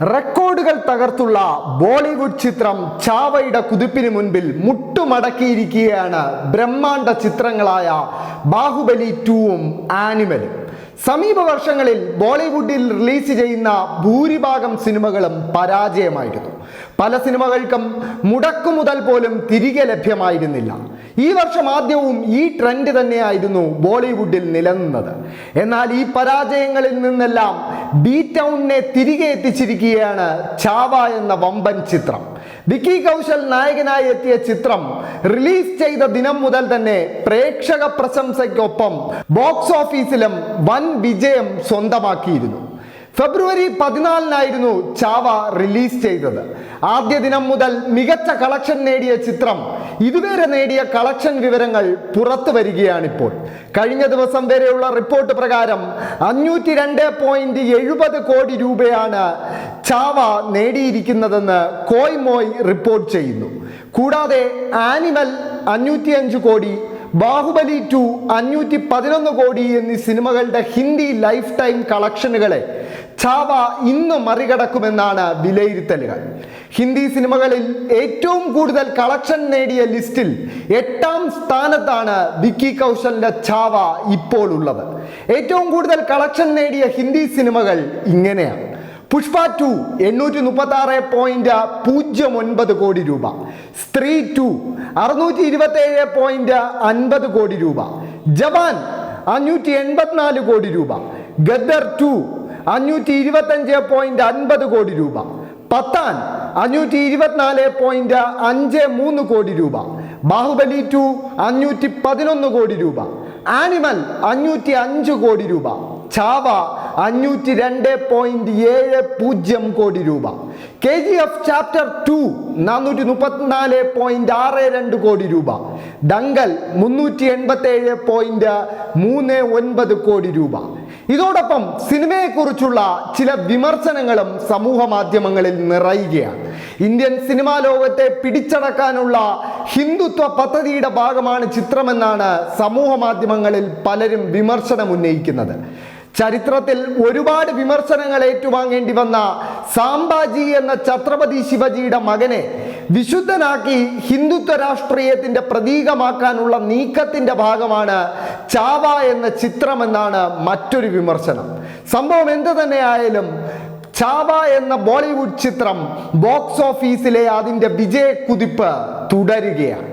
റെക്കോർഡുകൾ തകർത്തുള്ള ബോളിവുഡ് ചിത്രം ചാവയുടെ കുതിപ്പിന് മുൻപിൽ മുട്ടുമടക്കിയിരിക്കുകയാണ് ബ്രഹ്മാണ്ട ചിത്രങ്ങളായ ബാഹുബലി ടൂവും ആനിമലും. സമീപ വർഷങ്ങളിൽ ബോളിവുഡിൽ റിലീസ് ചെയ്യുന്ന ഭൂരിഭാഗം സിനിമകളും പരാജയമായിരുന്നു. പല സിനിമകൾക്കും മുടക്കു മുതൽ പോലും തിരികെ ലഭ്യമായിരുന്നില്ല. ഈ വർഷം ആദ്യവും ഈ ട്രെൻഡ് തന്നെയായിരുന്നു ബോളിവുഡിൽ നിലനിന്നത്. എന്നാൽ ഈ പരാജയങ്ങളിൽ നിന്നെല്ലാം ബി ടൗണിനെ തിരികെ എത്തിച്ചിരിക്കുകയാണ് ചാവ എന്ന വമ്പൻ ചിത്രം. വിക്കി കൗശൽ നായകനായി എത്തിയ ചിത്രം റിലീസ് ചെയ്ത ദിനം മുതൽ തന്നെ പ്രേക്ഷക പ്രശംസയ്ക്കൊപ്പം ബോക്സ് ഓഫീസിലും വൻ വിജയം സ്വന്തമാക്കിയിരുന്നു. ഫെബ്രുവരി പതിനാലിനായിരുന്നു ചാവ റിലീസ് ചെയ്തത്. ആദ്യ ദിനം മുതൽ മികച്ച കളക്ഷൻ നേടിയ ചിത്രം ഇതുവരെ നേടിയ കളക്ഷൻ വിവരങ്ങൾ പുറത്തു വരികയാണിപ്പോൾ. കഴിഞ്ഞ ദിവസം വരെയുള്ള റിപ്പോർട്ട് പ്രകാരം അഞ്ഞൂറ്റി രണ്ട് പോയിന്റ് എഴുപത് കോടി രൂപയാണ് ചാവ നേടിയിരിക്കുന്നതെന്ന് കോയ്മോയ് റിപ്പോർട്ട് ചെയ്യുന്നു. കൂടാതെ ആനിമൽ അഞ്ഞൂറ്റി അഞ്ച് കോടി ബാഹുബലി ടു അഞ്ഞൂറ്റി പതിനൊന്ന് കോടി എന്നീ സിനിമകളുടെ ഹിന്ദി ലൈഫ് ടൈം കളക്ഷനുകളെ ചാവ ഇന്ന് മറികടക്കുമെന്നാണ് വിലയിരുത്തലുകൾ. ഹിന്ദി സിനിമകളിൽ ഏറ്റവും കൂടുതൽ കളക്ഷൻ നേടിയ ലിസ്റ്റിൽ എട്ടാം സ്ഥാനത്താണ് വിക്കി കൗശലിന്റെ ചാവ ഇപ്പോൾ ഉള്ളത്. ഏറ്റവും കൂടുതൽ കളക്ഷൻ നേടിയ ഹിന്ദി സിനിമകൾ ഇങ്ങനെയാണ്. പുഷ്പ ടു എണ്ണൂറ്റി മുപ്പത്തി ആറ് പോയിന്റ് പൂജ്യം ഒൻപത് കോടി രൂപ. സ്ത്രീ ടു അറുന്നൂറ്റി ഇരുപത്തി ഏഴ് പോയിന്റ് അൻപത് കോടി രൂപ. ജവാൻ അഞ്ഞൂറ്റി എൺപത്തിനാല് കോടി രൂപ. ഗദർ ടു അഞ്ഞൂറ്റി ഇരുപത്തഞ്ച് പോയിന്റ് അൻപത് കോടി രൂപ. പത്താൻ അഞ്ഞൂറ്റി ഇരുപത്തിനാല് പോയിന്റ് അഞ്ച് മൂന്ന് കോടി രൂപ. ബാഹുബലി ടു അഞ്ഞൂറ്റി പതിനൊന്ന് കോടി രൂപ. ആനിമൽ അഞ്ഞൂറ്റി അഞ്ച് കോടി രൂപ. ചാവ അഞ്ഞൂറ്റി രണ്ട് പോയിന്റ് ഏഴ് പൂജ്യം കോടി രൂപ. K G F chapter two നാനൂറ്റി മുപ്പത്തിനാല് പോയിന്റ് ആറ് രണ്ട് കോടി രൂപ. ഡങ്കൽ മുന്നൂറ്റി എൺപത്തി ഏഴ് പോയിന്റ് മൂന്ന് ഒൻപത് കോടി രൂപ. ഇതോടൊപ്പം സിനിമയെക്കുറിച്ചുള്ള ചില വിമർശനങ്ങളും സമൂഹ മാധ്യമങ്ങളിൽ നിറയുകയാണ്. ഇന്ത്യൻ സിനിമാ ലോകത്തെ പിടിച്ചടക്കാനുള്ള ഹിന്ദുത്വ പദ്ധതിയുടെ ഭാഗമാണ് ചിത്രമെന്നാണ് സമൂഹ മാധ്യമങ്ങളിൽ പലരും വിമർശനം ഉന്നയിക്കുന്നത് ചരിത്രത്തിൽ ഒരുപാട് വിമർശനങ്ങൾ ഏറ്റുവാങ്ങേണ്ടി വന്ന സാംബാജി എന്ന ഛത്രപതി ശിവജിയുടെ മകനെ വിശുദ്ധനാക്കി ഹിന്ദുത്വ രാഷ്ട്രീയത്തിന്റെ പ്രതീകമാക്കാനുള്ള നീക്കത്തിന്റെ ഭാഗമാണ് ചാവ എന്ന ചിത്രമെന്നാണ് മറ്റൊരു വിമർശനം. സംഭവം എന്ത് തന്നെയായാലും ചാവ എന്ന ബോളിവുഡ് ചിത്രം ബോക്സ് ഓഫീസിലെ അതിന്റെ വിജയക്കുതിപ്പ് തുടരുകയാണ്.